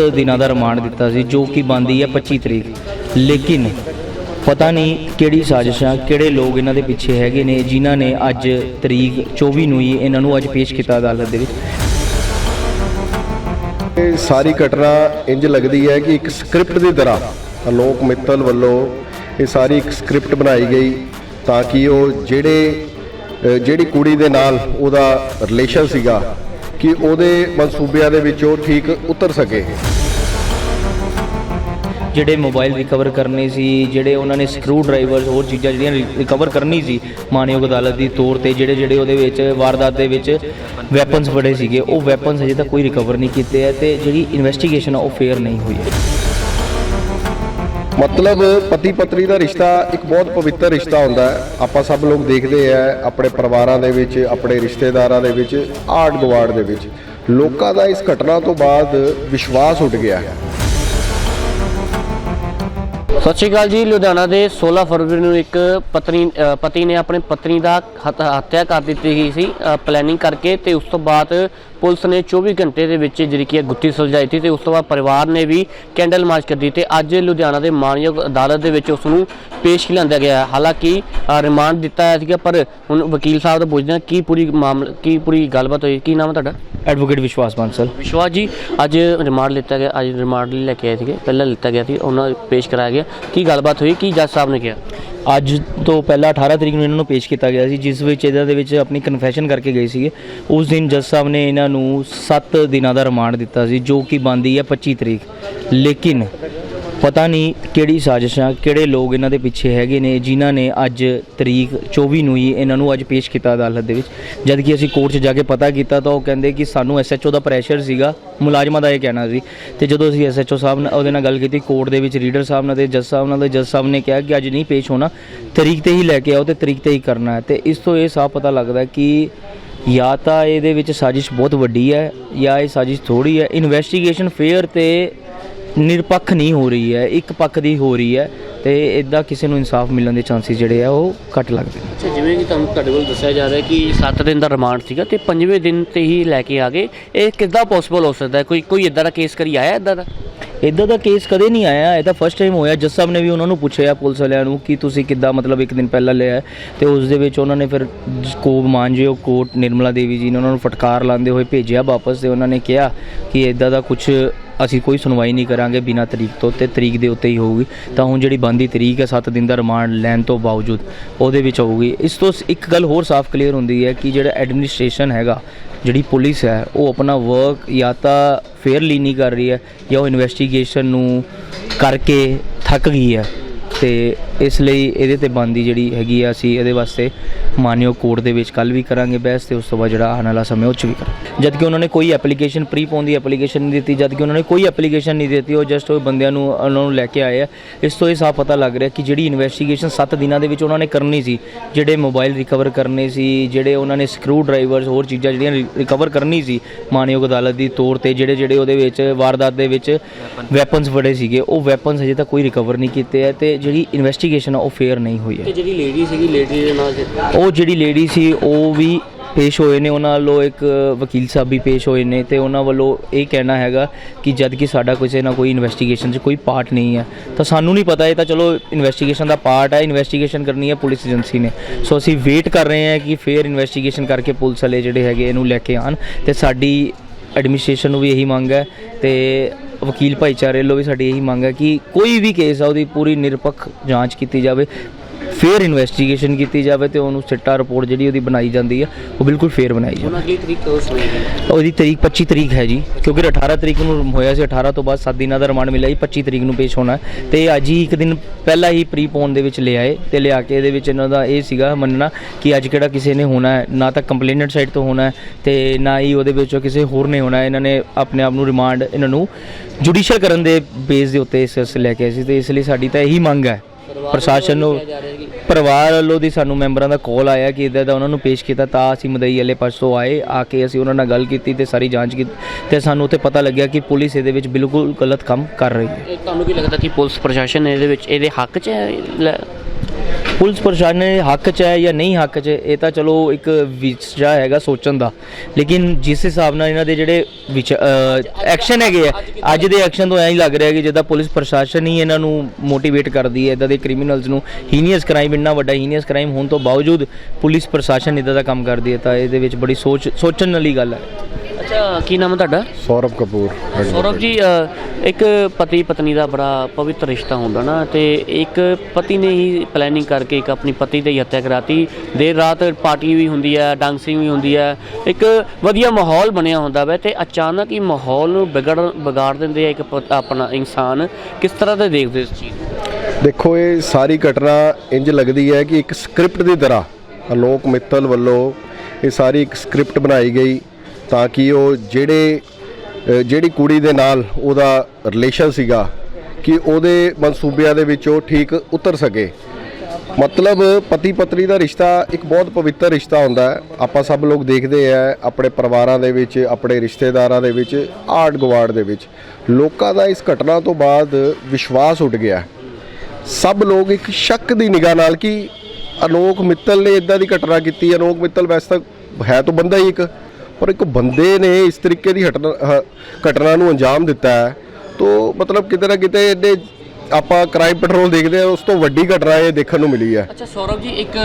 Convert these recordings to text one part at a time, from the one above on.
7 ਦਿਨਾਂ ਦਾ ਰਿਮਾਂਡ ਦਿੱਤਾ ਸੀ, ਜੋ ਕਿ ਬੰਦੀ ਹੈ 25 ਤਰੀਕ। ਲੇਕਿਨ ਪਤਾ ਨਹੀਂ ਕਿਹੜੀ ਸਾਜ਼ਿਸ਼ ਆ, ਕਿਹੜੇ ਲੋਕ ਇਹਨਾਂ ਦੇ ਪਿੱਛੇ ਹੈਗੇ ਨੇ, ਜਿਨ੍ਹਾਂ ਨੇ ਅੱਜ ਤਰੀਕ 24 ਨੂੰ ਹੀ ਇਹਨਾਂ ਨੂੰ ਅੱਜ ਪੇਸ਼ ਕੀਤਾ ਅਦਾਲਤ ਦੇ ਵਿੱਚ। ਇਹ ਸਾਰੀ ਘਟਨਾ ਇੰਜ ਲੱਗਦੀ ਹੈ ਕਿ ਇੱਕ ਸਕ੍ਰਿਪਟ ਦੀ ਤਰ੍ਹਾਂ ਅਲੋਕ ਮਿੱਤਲ ਵੱਲੋਂ ਇਹ ਸਾਰੀ ਇੱਕ ਸਕ੍ਰਿਪਟ ਬਣਾਈ ਗਈ ਤਾਂ ਕਿ ਉਹ ਜਿਹੜੇ ਜਿਹੜੀ ਕੁੜੀ ਦੇ ਨਾਲ ਉਹਦਾ ਰਿਲੇਸ਼ਨ ਸੀਗਾ ਕਿ ਉਹਦੇ ਮਨਸੂਬਿਆਂ ਦੇ ਵਿੱਚ ਉਹ ਠੀਕ ਉਤਰ ਸਕੇ। ਜਿਹੜੇ ਮੋਬਾਈਲ ਰਿਕਵਰ ਕਰਨੇ ਸੀ, ਜਿਹੜੇ ਉਹਨਾਂ ਨੇ ਸਕਰੂ ਡਰਾਈਵਰਸ ਹੋਰ ਚੀਜ਼ਾਂ ਜਿਹੜੀਆਂ ਰਿਕਵਰ ਕਰਨੀ ਸੀ, ਮਾਨਯੋਗ ਅਦਾਲਤ ਦੀ ਤੌਰ ਤੇ ਜਿਹੜੇ ਜਿਹੜੇ ਉਹਦੇ ਵਿੱਚ ਵਾਰਦਾਤ ਦੇ ਵਿੱਚ ਵੈਪਨਸ ਫੜੇ ਸੀਗੇ, ਉਹ ਵੈਪਨਸ ਅਜੇ ਤੱਕ ਕੋਈ ਰਿਕਵਰ ਨਹੀਂ ਕੀਤੇ ਹੈ ਤੇ ਜਿਹੜੀ ਇਨਵੈਸਟੀਗੇਸ਼ਨ ਆ, ਉਹ ਫੇਅਰ ਨਹੀਂ ਹੋਈ ਹੈ। ਮਤਲਬ ਪਤੀ ਪਤਨੀ ਦਾ ਰਿਸ਼ਤਾ ਇੱਕ ਬਹੁਤ ਪਵਿੱਤਰ ਰਿਸ਼ਤਾ ਹੁੰਦਾ ਹੈ। ਆਪਾਂ ਸਭ ਲੋਕ ਦੇਖਦੇ ਆ ਆਪਣੇ ਪਰਿਵਾਰਾਂ ਦੇ ਵਿੱਚ, ਆਪਣੇ ਰਿਸ਼ਤੇਦਾਰਾਂ ਦੇ ਵਿੱਚ ਆੜ ਗੁਆੜ ਦੇ ਵਿੱਚ। ਲੋਕਾਂ ਦਾ ਇਸ ਘਟਨਾ ਤੋਂ ਬਾਅਦ ਵਿਸ਼ਵਾਸ ਉੱਡ ਗਿਆ ਹੈ। ਸਤਿ ਸ਼੍ਰੀ ਅਕਾਲ ਜੀ। ਲੁਧਿਆਣਾ ਦੇ 16 ਫਰਵਰੀ ਨੂੰ ਇੱਕ ਪਤਨੀ ਪਤੀ ਨੇ ਆਪਣੇ ਪਤਨੀ ਦਾ ਹਤ- ਹੱਤਿਆ ਕਰ ਦਿੱਤੀ ਗਈ ਸੀ ਪਲੈਨਿੰਗ ਕਰਕੇ ਤੇ ਉਸ ਤੋਂ ਬਾਅਦ ਪੁਲਿਸ ਨੇ 24 ਘੰਟੇ ਦੇ ਵਿੱਚ ਜਿਹੜੀ ਕੀ ਗੁੱਥੀ ਸੁਲਝਾਈ ਸੀ ਤੇ ਉਸ ਤੋਂ ਬਾਅਦ ਪਰਿਵਾਰ ਨੇ ਵੀ ਕੈਂਡਲ ਮਾਰਚ ਕਰ ਦਿੱਤੀ ਤੇ ਅੱਜ ਲੁਧਿਆਣਾ ਦੇ ਮਾਨਯੋਗ ਅਦਾਲਤ ਦੇ ਵਿੱਚ ਉਸ ਨੂੰ ਪੇਸ਼ ਲਿਆਂਦਾ ਗਿਆ। ਹਾਲਾਂਕਿ ਰਿਮਾਂਡ ਦਿੱਤਾ ਗਿਆ ਸੀਗਾ ਪਰ ਹੁਣ ਵਕੀਲ ਸਾਹਿਬ ਤੋਂ ਪੁੱਛਦੇ ਹਾਂ ਕੀ ਪੂਰੀ ਮਾਮਲਾ ਕੀ ਪੂਰੀ ਗੱਲਬਾਤ ਹੋਈ? ਕੀ ਨਾਮ ਹੈ ਤੁਹਾਡਾ? ਐਡਵੋਕੇਟ ਵਿਸ਼ਵਾਸ ਬਾਂਸਲ ਵਿਸ਼ਵਾਸ ਜੀ ਅੱਜ ਰਿਮਾਂਡ ਲਿੱਤਾ ਗਿਆ ਅੱਜ ਰਿਮਾਂਡ ਲਈ ਲੈ ਕੇ ਆਏ ਸੀਗੇ ਪਹਿਲਾਂ ਲਿੱਤਾ ਗਿਆ ਸੀ ਉਹਨਾਂ ਨੂੰ ਪੇਸ਼ ਕਰਾਇਆ ਗਿਆ। ਕੀ ਗੱਲਬਾਤ ਹੋਈ? ਕੀ ਜੱਜ ਸਾਹਿਬ ਨੇ ਕਿਹਾ? ਅੱਜ ਤੋਂ ਪਹਿਲਾਂ 18 ਤਰੀਕ ਨੂੰ ਇਹਨਾਂ ਨੂੰ ਪੇਸ਼ ਕੀਤਾ ਗਿਆ ਸੀ, ਜਿਸ ਵਿੱਚ ਇਹਨਾਂ ਦੇ ਵਿੱਚ ਆਪਣੀ ਕਨਫੈਸ਼ਨ ਕਰਕੇ ਗਏ ਸੀਗੇ। ਉਸ ਦਿਨ ਜੱਜ ਸਾਹਿਬ ਨੇ ਇਹਨਾਂ ਨੂੰ 7 ਦਿਨਾਂ ਦਾ ਰਿਮਾਂਡ ਦਿੱਤਾ ਸੀ, ਜੋ ਕਿ ਬੰਦੀ ਹੈ 25 ਤਰੀਕ। ਲੇਕਿਨ ਪਤਾ ਨਹੀਂ ਕਿਹੜੀ ਸਾਜ਼ਿਸ਼ਾਂ ਕਿਹੜੇ ਲੋਕ ਇਹਨਾਂ ਦੇ ਪਿੱਛੇ ਹੈਗੇ ਨੇ, ਜਿਨ੍ਹਾਂ ਨੇ ਅੱਜ ਤਰੀਕ 24 ਨੂੰ ਹੀ ਇਹਨਾਂ ਨੂੰ ਅੱਜ ਪੇਸ਼ ਕੀਤਾ ਅਦਾਲਤ ਦੇ ਵਿੱਚ। ਜਦ ਕਿ ਅਸੀਂ ਕੋਰਟ 'ਚ ਜਾ ਕੇ ਪਤਾ ਕੀਤਾ ਤਾਂ ਉਹ ਕਹਿੰਦੇ ਕਿ ਸਾਨੂੰ ਐਸਐਚਓ ਦਾ ਪ੍ਰੈਸ਼ਰ ਸੀਗਾ, ਮੁਲਾਜ਼ਮਾਂ ਦਾ ਇਹ ਕਹਿਣਾ ਸੀ। ਤੇ ਜਦੋਂ ਅਸੀਂ ਐਸਐਚਓ ਸਾਹਿਬ ਨਾਲ ਉਹਦੇ ਨਾਲ ਗੱਲ ਕੀਤੀ ਕੋਰਟ ਦੇ ਵਿੱਚ ਰੀਡਰ ਸਾਹਿਬ ਨਾਲ ਤੇ ਜੱਜ ਸਾਹਿਬ ਨਾਲ, ਤੇ ਜੱਜ ਸਾਹਿਬ ਨੇ ਕਿਹਾ ਕਿ ਅੱਜ ਨਹੀਂ ਪੇਸ਼ ਹੋਣਾ, ਤਰੀਕ ਤੇ ਹੀ ਲੈ ਕੇ ਆਓ ਤੇ ਤਰੀਕ ਤੇ ਹੀ ਕਰਨਾ ਹੈ। ਤੇ ਇਸ ਤੋਂ ਇਹ ਸਾਫ਼ ਪਤਾ ਲੱਗਦਾ ਕਿ ਜਾਂ ਤਾਂ ਇਹਦੇ ਵਿੱਚ ਸਾਜ਼ਿਸ਼ ਬਹੁਤ ਵੱਡੀ ਹੈ, ਜਾਂ ਇਹ ਸਾਜ਼ਿਸ਼ ਥੋੜੀ ਹੈ। ਇਨਵੈਸਟੀਗੇਸ਼ਨ ਫੇਅਰ ਤੇ ਨਿਰਪੱਖ ਨਹੀਂ ਹੋ ਰਹੀ ਹੈ ਇੱਕ ਪੱਖ ਦੀ ਹੋ ਰਹੀ ਹੈ ਤੇ ਇਦਾਂ ਕਿਸੇ ਨੂੰ ਇਨਸਾਫ ਮਿਲਣ ਦੇ ਚਾਂਸਸ ਜਿਹੜੇ ਆ ਉਹ ਘੱਟ ਲੱਗਦੇ ਨੇ। ਅੱਛਾ ਜਿਵੇਂ ਕਿ ਤੁਹਾਨੂੰ ਤੁਹਾਡੇ ਕੋਲ ਦੱਸਿਆ ਜਾ ਰਿਹਾ ਕਿ 7 ਦਿਨ ਦਾ ਰਿਮਾਂਡ ਸੀਗਾ ਤੇ 5ਵੇਂ ਦਿਨ ਤੇ ਹੀ ਲੈ ਕੇ ਆ ਗਏ। ਇਹ ਕਿੱਦਾਂ ਪੋਸੀਬਲ ਹੋ ਸਕਦਾ ਹੈ? ਕੋਈ ਕੋਈ ਇਦਾਂ ਦਾ ਕੇਸ ਕਰੀ ਆਇਆ ਇਦਾਂ ਦਾ? ਇਦਾਂ ਦਾ ਕੇਸ ਕਦੇ ਨਹੀਂ ਆਇਆ ਇਹ ਤਾਂ ਫਸਟ ਟਾਈਮ ਹੋਇਆ। ਜੱਜ ਸਾਹਿਬ ਨੇ ਵੀ ਉਹਨਾਂ ਨੂੰ ਪੁੱਛਿਆ ਪੁਲਿਸ ਵਾਲਿਆਂ ਨੂੰ ਕਿ ਤੁਸੀਂ ਕਿੱਦਾਂ ਮਤਲਬ ਇੱਕ ਦਿਨ ਪਹਿਲਾਂ ਲਿਆ ਤੇ ਉਸ ਦੇ ਵਿੱਚ ਉਹਨਾਂ ਨੇ ਫਿਰ ਕੋਬ ਮਾਨਜਿਓ ਕੋਰਟ ਨਿਰਮਲਾ ਦੇਵੀ ਜੀ ਨੇ ਉਹਨਾਂ ਨੂੰ ਫਟਕਾਰ ਲਾਉਂਦੇ ਹੋਏ ਭੇਜਿਆ ਵਾਪਸ ਤੇ ਉਹਨਾਂ ਨੇ ਕਿਹਾ ਕਿ ਇਦਾਂ ਦਾ ਕੁਝ ਅਸੀਂ ਕੋਈ ਸੁਣਵਾਈ ਨਹੀਂ ਕਰਾਂਗੇ ਬਿਨਾਂ ਤਰੀਕ ਤੋਂ ਤੇ ਤਰੀਕ ਦੇ ਉੱਤੇ ਹੀ ਹੋਊਗੀ। ਤਾਂ ਹੁਣ ਜਿਹੜੀ ਬੰਦੀ ਤਰੀਕ ਹੈ 7 ਦਿਨ ਦਾ ਰਿਮਾਂਡ ਲੈਣ ਤੋਂ ਬਾਵਜੂਦ, ਉਹਦੇ ਵਿੱਚ ਹੋਊਗੀ। ਇਸ ਤੋਂ ਇੱਕ ਗੱਲ ਹੋਰ ਸਾਫ਼ ਕਲੀਅਰ ਹੁੰਦੀ ਹੈ ਕਿ ਜਿਹੜਾ ਐਡਮਿਨਿਸਟ੍ਰੇਸ਼ਨ ਹੈਗਾ, ਜਿਹੜੀ ਪੁਲਿਸ ਹੈ, ਉਹ ਆਪਣਾ ਵਰਕ ਜਾਂ ਤਾਂ ਫੇਅਰਲੀ ਨਹੀਂ ਕਰ ਰਹੀ ਹੈ ਜਾਂ ਉਹ ਇਨਵੈਸਟੀਗੇਸ਼ਨ ਨੂੰ ਕਰਕੇ ਥੱਕ ਗਈ ਹੈ। ਤੇ ਇਸ ਲਈ ਇਹਦੇ ਤੇ ਬੰਦੀ ਜਿਹੜੀ ਹੈਗੀ ਆ, ਅਸੀਂ ਇਹਦੇ ਵਾਸਤੇ ਮਾਨਯੋਗ ਕੋਰਟ ਦੇ ਵਿੱਚ ਕੱਲ ਵੀ ਕਰਾਂਗੇ ਬਹਿਸ ਤੇ ਉਸ ਤੋਂ ਬਾਅਦ ਜਿਹੜਾ ਆਉਣ ਵਾਲਾ ਸਮੇਂ ਉਹ ਚ ਵੀ ਕਰਾਂਗੇ। ਜਦ ਕਿ ਉਹਨਾਂ ਨੇ ਕੋਈ ਐਪਲੀਕੇਸ਼ਨ ਪ੍ਰੀ ਪਾਉਣ ਦੀ ਐਪਲੀਕੇਸ਼ਨ ਨਹੀਂ ਦਿੱਤੀ, ਜਦ ਕਿ ਉਹਨਾਂ ਨੇ ਕੋਈ ਐਪਲੀਕੇਸ਼ਨ ਨਹੀਂ ਦਿੱਤੀ, ਉਹ ਜਸਟ ਉਹ ਬੰਦਿਆਂ ਨੂੰ, ਉਹਨਾਂ ਨੂੰ ਲੈ ਕੇ ਆਏ ਆ। ਇਸ ਤੋਂ ਇਹ ਸਾਫ਼ ਪਤਾ ਲੱਗ ਰਿਹਾ ਕਿ ਜਿਹੜੀ ਇਨਵੈਸਟੀਗੇਸ਼ਨ 7 ਦਿਨਾਂ ਦੇ ਵਿੱਚ ਉਹਨਾਂ ਨੇ ਕਰਨੀ ਸੀ, ਜਿਹੜੇ ਮੋਬਾਈਲ ਰਿਕਵਰ ਕਰਨੇ ਸੀ, ਜਿਹੜੇ ਉਹਨਾਂ ਨੇ ਸਕਰੂ ਡਰਾਈਵਰਸ ਹੋਰ ਚੀਜ਼ਾਂ ਜਿਹੜੀਆਂ ਰਿਕਵਰ ਕਰਨੀ ਸੀ, ਮਾਨਯੋਗ ਅਦਾਲਤ ਦੀ ਤੌਰ ਤੇ ਜਿਹੜੇ ਜਿਹੜੇ ਉਹਦੇ ਵਿੱਚ ਵਾਰਦਾਤ ਦੇ ਵਿੱਚ ਵੈਪਨਸ ਫੜੇ ਸੀਗੇ, ਉਹ ਵੈਪਨਸ ਅਜੇ ਤੱਕ ਕੋਈ ਰਿਕਵਰ ਨਹੀਂ ਕੀਤੇ ਹੈ ਤੇ ਜਿਹੜੀ ਇਨਵੈਸਟੀਗੇਸ਼ਨ ਆ ਉਹ ਫੇਅਰ ਨਹੀਂ ਹੋਈ ਹੈ। ਤੇ ਜਿਹੜੀ ਲੇਡੀ ਸੀਗੀ ਲੇਡੀ ਦੇ ਨਾਲ ਉਹ ਜਿਹੜੀ ਲੇਡੀ ਸੀ ਉਹ ਵੀ ਪੇਸ਼ ਹੋਏ ਨੇ ਉਹਨਾਂ ਵੱਲੋਂ ਇੱਕ ਵਕੀਲ ਸਾਹਿਬ ਵੀ ਪੇਸ਼ ਹੋਏ ਨੇ ਤੇ ਉਹਨਾਂ ਵੱਲੋਂ ਇਹ ਕਹਿਣਾ ਹੈਗਾ ਕਿ ਜਦ ਕਿ ਸਾਡਾ ਕਿਸੇ ਨਾ ਕੋਈ ਇਨਵੈਸਟੀਗੇਸ਼ਨ 'ਚ ਕੋਈ ਪਾਰਟ ਨਹੀਂ ਹੈ। ਤਾਂ ਸਾਨੂੰ ਨਹੀਂ ਪਤਾ ਇਹ ਤਾਂ ਚਲੋ ਇਨਵੈਸਟੀਗੇਸ਼ਨ ਦਾ ਪਾਰਟ ਹੈ ਇਨਵੈਸਟੀਗੇਸ਼ਨ ਕਰਨੀ ਹੈ ਪੁਲਿਸ ਏਜੰਸੀ ਨੇ। ਸੋ ਅਸੀਂ ਵੇਟ ਕਰ ਰਹੇ ਹਾਂ ਕਿ ਫੇਰ ਇਨਵੈਸਟੀਗੇਸ਼ਨ ਕਰਕੇ ਪੁਲਿਸ ਵਾਲੇ ਜਿਹੜੇ ਹੈਗੇ ਇਹਨੂੰ ਲੈ ਕੇ ਆਣ ਤੇ ਸਾਡੀ ਐਡਮਿਨਿਸਟ੍ਰੇਸ਼ਨ ਨੂੰ ਵੀ ਇਹੀ ਮੰਗ ਹੈ ਤੇ ਵਕੀਲ ਭਾਈਚਾਰੇ ਵੱਲੋਂ ਵੀ ਸਾਡੀ ਇਹੀ ਮੰਗ ਹੈ ਕਿ ਕੋਈ ਵੀ ਕੇਸ ਆ, ਉਹਦੀ ਪੂਰੀ ਨਿਰਪੱਖ ਜਾਂਚ ਕੀਤੀ ਜਾਵੇ। ਫੇਅਰ ਇਨਵੈਸਟੀਗੇਸ਼ਨ ਕੀਤੀ ਜਾਵੇ ਤੇ ਉਹਨੂੰ ਸਿੱਟਾ ਰਿਪੋਰਟ ਜਿਹੜੀ ਉਹਦੀ ਬਣਾਈ ਜਾਂਦੀ ਹੈ ਉਹ ਬਿਲਕੁਲ ਫੇਅਰ ਬਣਾਈ ਜਾਵੇ। ਉਹਨਾਂ ਅਗਲੀ ਤਰੀਕ ਕਦੋਂ ਸੁਣੇਗੀ ਉਹਦੀ ਤਰੀਕ 25 ਤਰੀਕ ਹੈ ਜੀ ਕਿਉਂਕਿ 18 ਤਰੀਕ ਨੂੰ ਹੋਇਆ ਸੀ 18 ਤੋਂ ਬਾਅਦ 7 ਦਿਨਾਂ ਦਾ ਰਿਮਾਂਡ ਮਿਲਿਆ ਜੀ 25 ਤਰੀਕ ਨੂੰ ਪੇਸ਼ ਹੋਣਾ। ਤੇ ਅੱਜ ਹੀ ਇੱਕ ਦਿਨ ਪਹਿਲਾਂ ਹੀ ਪ੍ਰੀ ਪੋਨ ਦੇ ਵਿੱਚ ਲਿਆਏ ਤੇ ਲਿਆ ਕੇ ਇਹਦੇ ਵਿੱਚ ਇਹਨਾਂ ਦਾ ਇਹ ਸੀਗਾ ਮੰਨਣਾ ਕਿ ਅੱਜ ਕਿਹੜਾ ਕਿਸੇ ਨੇ ਹੋਣਾ ਹੈ ਨਾ ਤਾਂ ਕੰਪਲੇਨੈਂਟ ਸਾਈਡ ਤੋਂ ਹੋਣਾ ਹੈ ਤੇ ਨਾ ਹੀ ਉਹਦੇ ਵਿੱਚੋਂ ਕਿਸੇ ਹੋਰ ਨੇ ਹੋਣਾ। ਇਹਨਾਂ ਨੇ ਆਪਣੇ ਆਪ ਨੂੰ ਰਿਮਾਂਡ ਇਹਨਾਂ ਨੂੰ ਜੁਡੀਸ਼ੀਅਲ ਕਰਨ ਦੇ ਬੇਸ ਦੇ ਉੱਤੇ ਇਸ ਇਸ ਲੈ ਕੇ ਆਏ ਸੀ ਤੇ ਇਸ ਲਈ ਸਾਡੀ ਤਾਂ ਇਹੀ ਮੰਗ ਹੈ ਪ੍ਰਸ਼ਾਸਨ ਨੂੰ ਪਰਿਵਾਰ ਵੱਲੋਂ ਦੀ ਸਾਨੂੰ ਮੈਂਬਰਾਂ ਦਾ ਕਾਲ ਆਇਆ ਕਿ ਇਦਾਂ ਦਾ ਉਹਨਾਂ ਨੂੰ ਪੇਸ਼ ਕੀਤਾ ਤਾਂ ਅਸੀਂ ਮਦਈ ਵਾਲੇ ਪਾਸੋਂ ਆਏ ਆ ਕੇ ਅਸੀਂ ਉਹਨਾਂ ਨਾਲ ਗੱਲ ਕੀਤੀ ਤੇ ਸਾਰੀ ਜਾਂਚ ਕੀਤੀ ਤੇ ਸਾਨੂੰ ਉੱਥੇ ਪਤਾ ਲੱਗਿਆ ਕਿ ਪੁਲਿਸ ਇਹਦੇ ਵਿੱਚ ਬਿਲਕੁਲ ਗਲਤ ਕੰਮ ਕਰ ਰਹੀ ਹੈ। ਤੁਹਾਨੂੰ ਕੀ ਲੱਗਦਾ ਕਿ ਪੁਲਿਸ ਪ੍ਰਸ਼ਾਸਨ ਇਹਦੇ ਵਿੱਚ ਇਹਦੇ ਹੱਕ 'ਚ ਹੈ ਲੈ- ਪੁਲਿਸ ਪ੍ਰਸ਼ਾਸਨ ਦੇ ਹੱਕ 'ਚ ਹੈ ਜਾਂ ਨਹੀਂ ਹੱਕ 'ਚ, ਇਹ ਤਾਂ ਚਲੋ ਇੱਕ ਵਿਸ਼ਾ ਹੈਗਾ ਸੋਚਣ ਦਾ। ਲੇਕਿਨ ਜਿਸ ਹਿਸਾਬ ਨਾਲ ਇਹਨਾਂ ਦੇ ਜਿਹੜੇ ਐਕਸ਼ਨ ਹੈਗੇ ਆ, ਅੱਜ ਦੇ ਐਕਸ਼ਨ ਤੋਂ ਐਂ ਹੀ ਲੱਗ ਰਿਹਾ ਕਿ ਜਿੱਦਾਂ ਪੁਲਿਸ ਪ੍ਰਸ਼ਾਸਨ ਹੀ ਇਹਨਾਂ ਨੂੰ ਮੋਟੀਵੇਟ ਕਰਦੀ ਹੈ ਇਦਾਂ ਦੇ ਕ੍ਰਿਮੀਨਲਸ ਨੂੰ। ਹੀਨੀਅਸ ਕ੍ਰਾਈਮ ਇੰਨਾ ਵੱਡਾ ਹੀਨੀਅਸ ਕ੍ਰਾਈਮ ਹੋਣ ਤੋਂ ਬਾਵਜੂਦ ਪੁਲਿਸ ਪ੍ਰਸ਼ਾਸਨ ਇਦਾਂ ਦਾ ਕੰਮ ਕਰਦੀ ਹੈ, ਤਾਂ ਇਹਦੇ ਵਿੱਚ ਬੜੀ ਸੋਚ ਸੋਚਣ ਵਾਲੀ ਗੱਲ ਹੈ। ਅੱਛਾ ਕੀ ਨਾਮ ਹੈ ਤੁਹਾਡਾ? ਸੌਰਵ ਕਪੂਰ ਸੌਰਵ ਜੀ ਅ, ਇੱਕ ਪਤੀ ਪਤਨੀ ਦਾ ਬੜਾ ਪਵਿੱਤਰ ਰਿਸ਼ਤਾ ਹੁੰਦਾ ਨਾ ਤੇ ਇੱਕ ਪਤੀ ਨੇ ਹੀ ਪਲੈਨਿੰਗ ਕਰਕੇ ਇੱਕ ਆਪਣੀ ਪਤੀ ਦੀ ਹੱਤਿਆ ਕਰਾਤੀ। ਦੇਰ ਰਾਤ ਪਾਰਟੀ ਵੀ ਹੁੰਦੀ ਹੈ ਡਾਂਸਿੰਗ ਵੀ ਹੁੰਦੀ ਹੈ। ਇੱਕ ਵਧੀਆ ਮਾਹੌਲ ਬਣਿਆ ਹੁੰਦਾ ਵੈ ਤੇ ਅਚਾਨਕ ਹੀ ਮਾਹੌਲ ਨੂੰ ਵਿਗੜ ਵਿਗਾੜ ਦਿੰਦੇ ਆ ਇੱਕ ਪ- ਆਪਣਾ ਇਨਸਾਨ। ਕਿਸ ਤਰ੍ਹਾਂ ਦੇ ਦੇਖਦੇ ਇਸ ਚੀਜ਼ ਨੂੰ? ਦੇਖੋ ਇਹ ਸਾਰੀ ਘਟਨਾ ਇੰਜ ਲੱਗਦੀ ਹੈ ਕਿ ਇੱਕ ਸਕ੍ਰਿਪਟ ਦੀ ਤਰ੍ਹਾਂ ਅਲੋਕ ਮਿੱਤਲ ਵੱਲੋਂ ਇਹ ਸਾਰੀ ਇੱਕ ਸਕ੍ਰਿਪਟ ਬਣਾਈ ਗਈ। ਤਾਂ ਕਿ ਉਹ ਜਿਹੜੇ ਜਿਹੜੀ ਕੁੜੀ ਦੇ ਨਾਲ ਉਹਦਾ ਰਿਲੇਸ਼ਨ ਸੀਗਾ, ਕਿ ਉਹਦੇ ਮਨਸੂਬਿਆਂ ਦੇ ਵਿੱਚ ਉਹ ਠੀਕ ਉਤਰ ਸਕੇ। ਮਤਲਬ ਪਤੀ ਪਤਨੀ ਦਾ ਰਿਸ਼ਤਾ ਇੱਕ ਬਹੁਤ ਪਵਿੱਤਰ ਰਿਸ਼ਤਾ ਹੁੰਦਾ ਹੈ। ਆਪਾਂ ਸਭ ਲੋਕ ਦੇਖਦੇ ਆ ਆਪਣੇ ਪਰਿਵਾਰਾਂ ਦੇ ਵਿੱਚ, ਆਪਣੇ ਰਿਸ਼ਤੇਦਾਰਾਂ ਦੇ ਵਿੱਚ ਆੜ ਗਵਾੜ ਦੇ ਵਿੱਚ। ਲੋਕਾਂ ਦਾ ਇਸ ਘਟਨਾ ਤੋਂ ਬਾਅਦ ਵਿਸ਼ਵਾਸ ਉੱਡ ਗਿਆ। ਸਭ ਲੋਕ ਇੱਕ ਸ਼ੱਕ ਦੀ ਨਿਗਾਹ ਨਾਲ ਕਿ ਅਨੋਕ ਮਿੱਤਲ ਨੇ ਇਦਾਂ ਦੀ ਘਟਨਾ ਕੀਤੀ। ਅਨੋਕ ਮਿੱਤਲ ਵੈਸੇ ਤਾਂ ਹੈ ਤਾਂ ਬੰਦਾ ਹੀ ਇੱਕ। ਪਰ ਇੱਕ ਬੰਦੇ ਨੇ ਇਸ ਤਰੀਕੇ ਦੀ ਹਟਨਾ- ਘਟਨਾ ਨੂੰ ਅੰਜਾਮ ਦਿੱਤਾ ਹੈ। ਤੋ ਮਤਲਬ ਕਿਤੇ ਨਾ ਕਿਤੇ ਇਹਦੇ ਆਪਾਂ ਕ੍ਰਾਈਮ ਪੈਟਰੋਲ ਦੇਖਦੇ ਆ ਉਸ ਤੋਂ ਵੱਡੀ ਘਟਨਾ ਇਹ ਦੇਖਣ ਨੂੰ ਮਿਲੀ ਹੈ। ਅੱਛਾ, ਸੌਰਵ ਜੀ, ਇੱਕ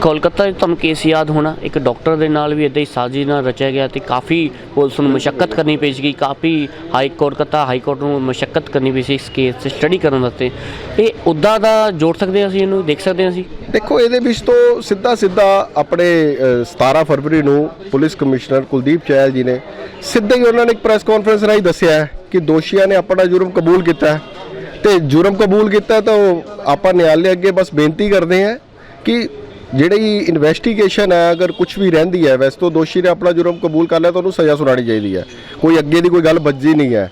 ਕੋਲਕਾਤਾ 'ਚ ਤੁਹਾਨੂੰ ਕੇਸ ਯਾਦ ਹੋਣਾ ਇੱਕ ਡਾਕਟਰ ਦੇ ਨਾਲ ਵੀ ਇਦਾਂ ਹੀ ਸਾਜ਼ਿਸ਼ ਨਾਲ ਰਚਿਆ ਗਿਆ ਤੇ ਕਾਫੀ ਪੁਲਿਸ ਨੂੰ ਮੁਸ਼ਕਲ ਕਰਨੀ ਪਈ ਸੀ ਕਾਫੀ ਹਾਈ ਕੋਲਕਾਤਾ ਹਾਈ ਕੋਰਟ ਨੂੰ ਮੁਸ਼ਕਲ ਕਰਨੀ ਪਈ ਸੀ ਇਸ ਕੇਸ ਤੇ ਸਟੱਡੀ ਕਰਨ ਵਾਸਤੇ। ਇਹ ਉੱਦਾਂ ਦਾ ਜੋੜ ਸਕਦੇ ਹਾਂ ਅਸੀਂ ਇਹਨੂੰ ਦੇਖ ਸਕਦੇ ਹਾਂ ਅਸੀਂ? ਦੇਖੋ ਇਹਦੇ ਵਿੱਚ ਤੋਂ ਸਿੱਧਾ ਸਿੱਧਾ ਆਪਣੇ ਅ, 17 ਫਰਵਰੀ ਨੂੰ ਪੁਲਿਸ ਕਮਿਸ਼ਨਰ ਕੁਲਦੀਪ ਚੈਲ ਜੀ ਨੇ ਸਿੱਧੇ ਹੀ ਉਹਨਾਂ ਨੇ ਇੱਕ ਪ੍ਰੈਸ ਕਾਨਫਰੰਸ ਰਾਹੀਂ ਦੱਸਿਆ ਕਿ ਦੋਸ਼ੀਆਂ ਨੇ ਆਪਣਾ ਜੁਰਮ ਕਬੂਲ ਕੀਤਾ ਹੈ। ਤੇ ਜੁਰਮ ਕਬੂਲ ਕੀਤਾ ਤਾਂ ਉਹ ਆਪਾਂ ਨਿਆਲੇ ਅੱਗੇ ਬਸ ਬੇਨਤੀ ਕਰਦੇ ਹਾਂ ਕਿ ਜਿਹੜੀ ਇਨਵੈਸਟੀਗੇਸ਼ਨ ਹੈ, ਅਗਰ ਕੁਝ ਵੀ ਰਹਿੰਦੀ ਹੈ, ਵੈਸੇ ਤਾਂ ਦੋਸ਼ੀ ਨੇ ਆਪਣਾ ਜੁਰਮ ਕਬੂਲ ਕਰ ਲਿਆ ਤਾਂ ਉਹਨੂੰ ਸਜ਼ਾ ਸੁਣਾਣੀ ਚਾਹੀਦੀ ਹੈ। ਕੋਈ ਅੱਗੇ ਦੀ ਕੋਈ ਗੱਲ ਬੱਜੀ ਨਹੀਂ ਹੈ।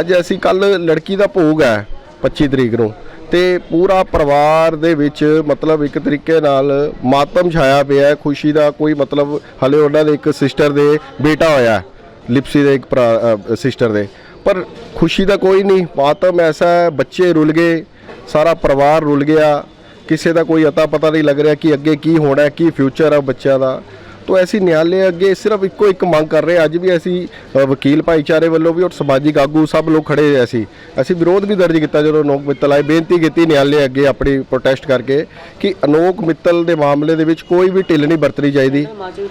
ਅੱਜ ਅਸੀਂ ਕੱਲ ਲੜਕੀ ਦਾ ਭੋਗ ਹੈ 25 ਤਰੀਕ ਨੂੰ ਤੇ ਪੂਰਾ ਪਰਿਵਾਰ ਦੇ ਵਿੱਚ ਮਤਲਬ ਇੱਕ ਤਰੀਕੇ ਨਾਲ ਮਾਤਮ ਛਾਇਆ ਪਿਆ ਹੈ। ਖੁਸ਼ੀ ਦਾ ਕੋਈ ਮਤਲਬ ਹਲੇ ਉਹਨਾਂ ਦੇ ਇੱਕ ਸਿਸਟਰ ਦੇ ਬੇਟਾ ਹੋਇਆ ਲਿਪਸੀ ਦੇ ਇੱਕ ਸਿਸਟਰ ਦੇ। ਪਰ ਖੁਸ਼ੀ ਦਾ ਕੋਈ ਨਹੀਂ, ਮਾਤਮ ਐਸਾ ਬੱਚੇ ਰੁਲ ਗਏ, ਸਾਰਾ ਪਰਿਵਾਰ ਰੁਲ ਗਿਆ। ਕਿਸੇ ਦਾ ਕੋਈ ਅਤਾ ਪਤਾ ਨਹੀਂ ਲੱਗ ਰਿਹਾ ਕਿ ਅੱਗੇ ਕੀ ਹੋਣਾ ਹੈ, ਕੀ ਫਿਊਚਰ ਹੈ ਬੱਚਿਆਂ ਦਾ। ਤੋ ਅਸੀਂ ਨਿਆਲੇ ਅੱਗੇ ਸਿਰਫ ਇੱਕੋ ਇੱਕ ਮੰਗ ਕਰ ਰਹੇ। ਅੱਜ ਵੀ ਅਸੀਂ ਅ, ਵਕੀਲ ਭਾਈਚਾਰੇ ਵੱਲੋਂ ਵੀ ਔਰ ਸਮਾਜਿਕ ਆਗੂ ਸਭ ਲੋਕ ਖੜੇ ਹੋਏ ਸੀ ਅਸੀਂ। ਵਿਰੋਧ ਵੀ ਦਰਜ ਕੀਤਾ ਜਦੋਂ ਅਨੋਕ ਮਿੱਤਲ ਆਏ। ਬੇਨਤੀ ਕੀਤੀ ਨਿਆਲੇ ਅੱਗੇ ਆਪਣੀ ਪ੍ਰੋਟੈਸਟ ਕਰਕੇ ਕਿ ਅਨੋਕ ਮਿੱਤਲ ਦੇ ਮਾਮਲੇ ਦੇ ਵਿੱਚ ਕੋਈ ਵੀ ਢਿੱਲ ਨਹੀਂ ਵਰਤਣੀ ਚਾਹੀਦੀ।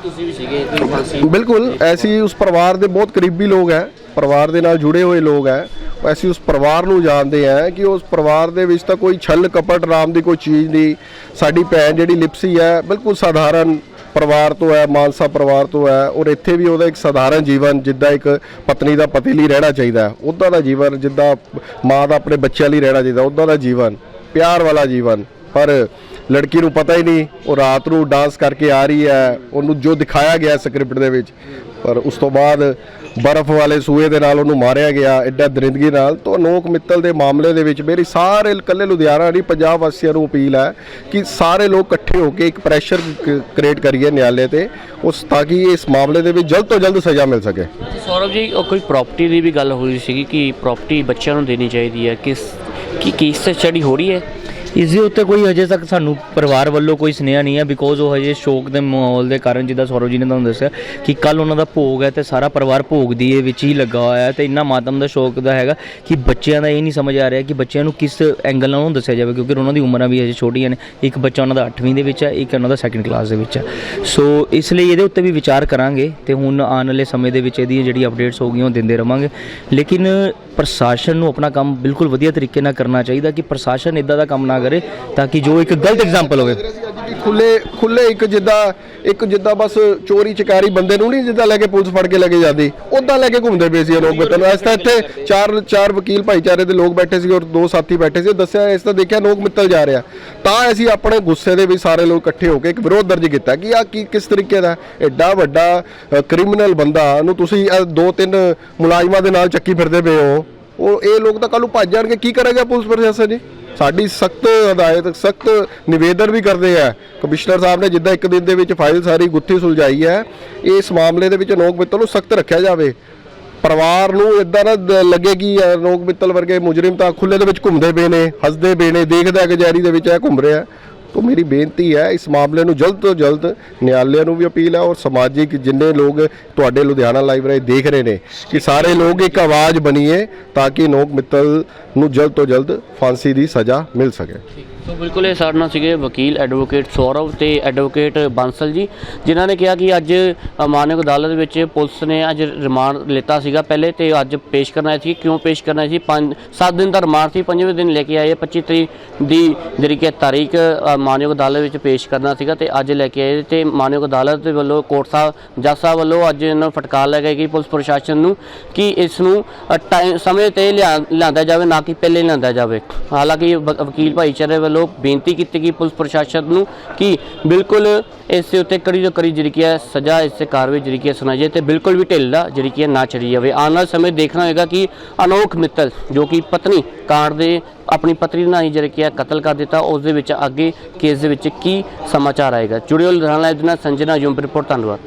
ਤੁਸੀਂ ਵੀ ਸੀਗੇ ਕੋਈ ਫਾਂਸੀ ਬਿਲਕੁਲ ਐਸੀ ਉਸ ਪਰਿਵਾਰ ਦੇ ਬਹੁਤ ਕਰੀਬੀ ਲੋਕ ਹੈ ਪਰਿਵਾਰ ਦੇ ਨਾਲ ਜੁੜੇ ਹੋਏ ਲੋਕ ਹੈ। ਅਸੀਂ ਉਸ ਪਰਿਵਾਰ ਨੂੰ ਜਾਣਦੇ ਆ ਕਿ ਉਸ ਪਰਿਵਾਰ ਦੇ ਵਿੱਚ ਤਾਂ ਕੋਈ ਛਲ ਕਪਟ ਰਾਮ ਦੀ ਕੋਈ ਚੀਜ਼ ਨਹੀਂ। ਸਾਡੀ ਭੈਣ ਜਿਹੜੀ ਲਿਪਸੀ ਹੈ ਬਿਲਕੁਲ ਸਾਧਾਰਨ ਪਰਿਵਾਰ ਤੋਂ ਹੈ, ਮਾਨਸਾ ਪਰਿਵਾਰ ਤੋਂ ਹੈ ਔਰ ਇੱਥੇ ਵੀ ਉਹਦਾ ਇੱਕ ਸਾਧਾਰਨ ਜੀਵਨ ਜਿੱਦਾਂ ਇੱਕ ਪਤਨੀ ਦਾ ਪਤੀ ਲਈ ਰਹਿਣਾ ਚਾਹੀਦਾ ਹੈ, ਉੱਦਾਂ ਦਾ ਜੀਵਨ ਜਿੱਦਾਂ ਮਾਂ ਦਾ ਆਪਣੇ ਬੱਚਿਆਂ ਲਈ ਰਹਿਣਾ ਚਾਹੀਦਾ, ਉੱਦਾਂ ਦਾ ਜੀਵਨ, ਪਿਆਰ ਵਾਲਾ ਜੀਵਨ, ਪਰ ਲੜਕੀ ਨੂੰ ਪਤਾ ਹੀ ਨਹੀਂ, ਉਹ ਰਾਤ ਨੂੰ ਡਾਂਸ ਕਰਕੇ ਆ ਰਹੀ ਹੈ, ਉਹਨੂੰ ਜੋ ਦਿਖਾਇਆ ਗਿਆ ਸਕ੍ਰਿਪਟ ਦੇ ਵਿੱਚ, ਪਰ ਉਸ ਤੋਂ ਬਾਅਦ ਬਰਫ਼ ਵਾਲੇ ਸੂਏ ਦੇ ਨਾਲ ਉਹਨੂੰ ਮਾਰਿਆ ਗਿਆ ਐਡਾ ਦਰਿੰਦਗੀ ਨਾਲ। ਤੋਂ ਅਨੋਕ ਮਿੱਤਲ ਦੇ ਮਾਮਲੇ ਦੇ ਵਿੱਚ ਮੇਰੀ ਸਾਰੇ ਇਕੱਲੇ ਲੁਧਿਆਣਾ ਨਹੀਂ, ਪੰਜਾਬ ਵਾਸੀਆਂ ਨੂੰ ਅਪੀਲ ਹੈ ਕਿ ਸਾਰੇ ਲੋਕ ਇਕੱਠੇ ਹੋ ਕੇ ਇੱਕ ਪ੍ਰੈਸ਼ਰ ਕ੍ਰੀਏਟ ਕਰੀਏ ਨਿਆਲੇ ਤੇ, ਉਸ ਤਾਂ ਕਿ ਇਸ ਮਾਮਲੇ ਦੇ ਵਿੱਚ ਜਲਦ ਤੋਂ ਜਲਦ ਸਜ਼ਾ ਮਿਲ ਸਕੇ। ਸੌਰਵ ਜੀ ਕੋਈ ਪ੍ਰਾਪਰਟੀ ਦੀ ਵੀ ਗੱਲ ਹੋਈ ਸੀਗੀ ਕਿ ਪ੍ਰਾਪਰਟੀ ਬੱਚਿਆਂ ਨੂੰ ਦੇਣੀ ਚਾਹੀਦੀ ਹੈ, ਕਿਸ, ਕੀ, ਕੇਸ ਤੇ ਸਟੱਡੀ ਹੋ ਰਹੀ ਹੈ? ਇਸ ਦੇ ਉੱਤੇ ਕੋਈ ਹਜੇ ਤੱਕ ਸਾਨੂੰ ਪਰਿਵਾਰ ਵੱਲੋਂ ਕੋਈ ਸੁਨੇਹਾ ਨਹੀਂ ਹੈ ਬਿਕੋਜ਼ ਉਹ ਹਜੇ ਸ਼ੋਕ ਦੇ ਮਾਹੌਲ ਦੇ ਕਾਰਨ, ਜਿੱਦਾਂ ਸੌਰਵ ਜੀ ਨੇ ਤੁਹਾਨੂੰ ਦੱਸਿਆ, ਕਿ ਕੱਲ ਉਹਨਾਂ ਦਾ ਭੋਗ ਹੈ ਤੇ ਸਾਰਾ ਪਰਿਵਾਰ ਭੋਗ ਦੀ ਇਹ ਵਿੱਚ ਹੀ ਲੱਗਾ ਹੋਇਆ ਹੈ ਤੇ ਇੰਨਾ ਮਾਤਮ ਦਾ ਸ਼ੌਕ ਦਾ ਹੈਗਾ ਕਿ ਬੱਚਿਆਂ ਦਾ ਇਹ ਨਹੀਂ ਸਮਝ ਆ ਰਿਹਾ ਕਿ ਬੱਚਿਆਂ ਨੂੰ ਕਿਸ ਐਂਗਲ ਨਾਲ ਉਹਨੂੰ ਦੱਸਿਆ ਜਾਵੇ, ਕਿਉਂਕਿ ਉਹਨਾਂ ਦੀ ਉਮਰਾਂ ਵੀ ਹਜੇ ਛੋਟੀਆਂ ਨੇ। ਇੱਕ ਬੱਚਾ ਉਹਨਾਂ ਦਾ 8ਵੀਂ ਦੇ ਵਿੱਚ ਹੈ, ਇੱਕ ਉਹਨਾਂ ਦਾ ਸੈਕੰਡ ਕਲਾਸ ਦੇ ਵਿੱਚ ਹੈ। ਸੋ ਇਸ ਲਈ ਇਹਦੇ ਉੱਤੇ ਵੀ ਵਿਚਾਰ ਕਰਾਂਗੇ ਤੇ ਹੁਣ ਆਉਣ ਵਾਲੇ ਸਮੇਂ ਦੇ ਵਿੱਚ ਇਹਦੀ ਜਿਹੜੀ ਅਪਡੇਟਸ ਹੋਗੀਆਂ ਉਹ ਦਿੰਦੇ ਰਵਾਂਗੇ। ਲੇਕਿਨ ਪ੍ਰਸ਼ਾਸਨ ਨੂੰ ਆਪਣਾ ਕੰਮ ਬਿਲਕੁਲ ਵਧੀਆ ਤਰੀਕੇ ਨਾਲ ਕਰਨਾ ਚਾਹੀਦਾ ਕਿ ਪ੍ਰਸ਼ਾਸਨ ਇਦਾਂ ਦਾ ਕੰਮ ਨਾ ਕਰੇ ਤਾਂ ਕਿ ਜੋ ਇੱਕ ਗਲਤ ਐਗਜ਼ਾਮਪਲ ਹੋਵੇ। ਖੁੱਲੇ ਖੁੱਲੇ ਇੱਕ ਜਿੱਦਾਂ ਇੱਕ ਜਿੱਦਾਂ ਬਸ ਚੋਰੀ ਚਕਾਰੀ ਬੰਦੇ ਨੂੰ ਨਹੀਂ ਜਿੱਦਾਂ ਲੈ ਕੇ ਪੁਲਿਸ ਫੜ ਕੇ ਲੈ ਕੇ ਜਾਂਦੀ ਉਦਾਂ ਲੈ ਕੇ ਘੁੰਮਦੇ ਪਏ ਸੀ ਲੋਕ। ਬਤਨ ਇਸ ਤਾਂ ਇੱਥੇ ਚਾਰ ਚਾਰ ਵਕੀਲ ਭਾਈਚਾਰੇ ਦੇ ਲੋਕ ਬੈਠੇ ਸੀ ਔਰ ਦੋ ਸਾਥੀ ਬੈਠੇ ਸੀ ਦੱਸਿਆ, ਇਸ ਤਾਂ ਦੇਖਿਆ ਲੋਕ ਮਿੱਤਲ ਜਾ ਰਿਹਾ। ਤਾਂ ਅਸੀਂ ਆਪਣੇ ਗੁੱਸੇ ਦੇ ਵਿੱਚ ਸਾਰੇ ਲੋਕ ਇਕੱਠੇ ਹੋ ਕੇ ਇੱਕ ਵਿਰੋਧ ਦਰਜ ਕੀਤਾ ਕਿ ਆ ਕੀ, ਕਿਸ ਤਰੀਕੇ ਦਾ, ਐਡਾ ਵੱਡਾ ਕ੍ਰਿਮੀਨਲ ਬੰਦਾ ਨੂੰ ਤੁਸੀਂ ਦੋ, ਤਿੰਨ ਮੁਲਾਜ਼ਮਾਂ ਦੇ ਨਾਲ ਚੱਕੀ ਫਿਰਦੇ ਪਏ ਹੋ। ਉਹ, ਇਹ ਲੋਕ ਤਾਂ ਕੱਲ ਨੂੰ ਭੱਜ ਜਾਣਗੇ। ਕੀ ਕਰੇਗਾ ਪੁਲਿਸ ਪ੍ਰਸ਼ਾਸਨ ਜੀ? ਸਾਡੀ ਸਖਤ ਹਦਾਇਤ, ਸਖਤ ਨਿਵੇਦਨ ਵੀ ਕਰਦੇ ਆ। ਕਮਿਸ਼ਨਰ ਸਾਹਿਬ ਨੇ ਜਿੱਦਾਂ ਇੱਕ ਦਿਨ ਦੇ ਵਿੱਚ ਫਾਈਲ ਸਾਰੀ ਗੁੱਥੀ ਸੁਲਝਾਈ ਹੈ, ਇਸ ਮਾਮਲੇ ਦੇ ਵਿੱਚ ਅਨੋਖ ਮਿੱਤਲ ਨੂੰ ਸਖਤ ਰੱਖਿਆ ਜਾਵੇ। ਪਰਿਵਾਰ ਨੂੰ ਇਦਾਂ ਨਾ ਦ- ਲੱਗੇ ਕਿ ਅਨੋਖ ਮਿੱਤਲ ਵਰਗੇ ਮੁਜਰਮ ਤਾਂ ਖੁੱਲੇ ਦੇ ਵਿੱਚ ਘੁੰਮਦੇ ਪਏ ਨੇ, ਹੱਸਦੇ ਪਏ ਨੇ, ਦੇਖਦਾ ਕਚਹਿਰੀ ਦੇ ਵਿੱਚ ਇਹ ਘੁੰਮ ਰਿਹਾ। ਤਾਂ ਮੇਰੀ ਬੇਨਤੀ ਹੈ, ਇਸ ਮਾਮਲੇ ਨੂੰ ਜਲਦ ਤੋਂ ਜਲਦ ਨਿਆਲਿਆਂ ਨੂੰ ਵੀ ਅਪੀਲ ਹੈ ਔਰ ਸਮਾਜਿਕ ਜਿੰਨੇ ਲੋਕ ਤੁਹਾਡੇ ਲੁਧਿਆਣਾ ਲਾਈਵ ਰਾਹੀਂ ਦੇਖ ਰਹੇ ਨੇ, ਕਿ ਸਾਰੇ ਲੋਕ ਇੱਕ ਆਵਾਜ਼ ਬਣੀਏ ਤਾਂ ਕਿ ਨੋਕ ਮਿੱਤਲ ਨੂੰ ਜਲਦ ਤੋਂ ਜਲਦ ਫਾਂਸੀ ਦੀ ਸਜ਼ਾ ਮਿਲ ਸਕੇ। ਸੋ ਬਿਲਕੁਲ ਇਹ ਸਾਡੇ ਨਾਲ ਸੀਗੇ ਵਕੀਲ ਐਡਵੋਕੇਟ ਸੌਰਵ ਤੇ ਐਡਵੋਕੇਟ ਬਾਂਸਲ ਜੀ ਜਿਨ੍ਹਾਂ ਨੇ ਕਿਹਾ ਕਿ ਅੱਜ ਅ, ਅਦਾਲਤ ਵਿੱਚ ਪੁਲਿਸ ਨੇ ਅੱਜ ਰਿਮਾਂਡ ਲਿੱਤਾ ਸੀਗਾ ਪਹਿਲੇ ਤੇ ਅੱਜ ਪੇਸ਼ ਕਰਨਾ ਸੀ। ਕਿਉਂ ਪੇਸ਼ ਕਰਨਾ ਸੀ? 5 7 ਦਿਨ ਦਾ ਰਿਮਾਂਡ ਸੀ ਪੰਜਵੇਂ ਦਿਨ ਲੈ ਕੇ ਆਏ 25 ਤਰੀਕ ਦੀ ਜਿਹੜੀ ਕਿ ਤਾਰੀਖ ਅ, ਅਦਾਲਤ ਵਿੱਚ ਪੇਸ਼ ਕਰਨਾ ਸੀਗਾ ਤੇ ਅੱਜ ਲੈ ਕੇ ਆਏ ਤੇ ਮਾਨਯੋਗ ਅਦਾਲਤ ਦੇ ਵੱਲੋਂ ਕੋਰਟ ਸਾਹਿਬ ਜੱਜ ਸਾਹਿਬ ਵੱਲੋਂ ਅੱਜ ਇਹਨਾਂ ਨੂੰ ਫਟਕਾਰ ਲਗਾਈ ਗਈ ਪੁਲਿਸ ਪ੍ਰਸ਼ਾਸਨ ਨੂੰ ਕਿ ਇਸ ਨੂੰ ਟਾਈਮ ਸਮੇਂ ਤੇ ਲਿਆ- ਲਿਆਂਦਾ ਜਾਵੇ ਨਾ ਕਿ ਪਹਿਲੇ ਲਿਆਂਦਾ ਜਾਵੇ। ਹਾਲਾਂਕਿ ਵ- ਵਕੀਲ ਭਾਈਚਾਰੇ ਵੱਲੋਂ ਬੇਨਤੀ ਕੀਤੀ ਗਈ ਪੁਲਿਸ ਪ੍ਰਸ਼ਾਸਨ ਨੂੰ ਕਿ ਬਿਲਕੁਲ ਇਸ ਦੇ ਉੱਤੇ ਕੜੀ ਤੋਂ ਕੜੀ ਜਿਹੜੀ ਕਿ ਹੈ ਸਜ਼ਾ ਇਸ ਤੇ ਕਾਰਵਾਈ ਜਿਹੜੀ ਕਿ ਸੁਣਾਈ ਜਾਏ ਤੇ ਬਿਲਕੁਲ ਵੀ ਢਿੱਲਾ ਜਿਹੜੀ ਕਿ ਨਾ ਚੜੀ ਜਾਵੇ। ਆਉਣ ਵਾਲੇ ਸਮੇਂ ਦੇਖਣਾ ਹੋਏਗਾ ਕਿ ਅਨੋਖ ਮਿੱਤਲ ਜੋ ਕਿ ਪਤਨੀ ਕਾਂਡ ਦੇ ਆਪਣੀ ਪਤਨੀ ਨਾਲ ਹੀ ਜਿਹੜਾ ਕਿ ਕਤਲ ਕਰ ਦਿੱਤਾ, ਉਸ ਦੇ ਵਿੱਚ ਅੱਗੇ ਕੇਸ ਦੇ ਵਿੱਚ ਕੀ ਸਮਾਚਾਰ ਆਏਗਾ। ਜੁੜਿਓ ਲੁਧਿਆਣਾ ਲਾਈਵ ਦੇ ਨਾਲ, ਸੰਜਨਾ ਯੂਮ ਰਿਪੋਰਟ, ਧੰਨਵਾਦ।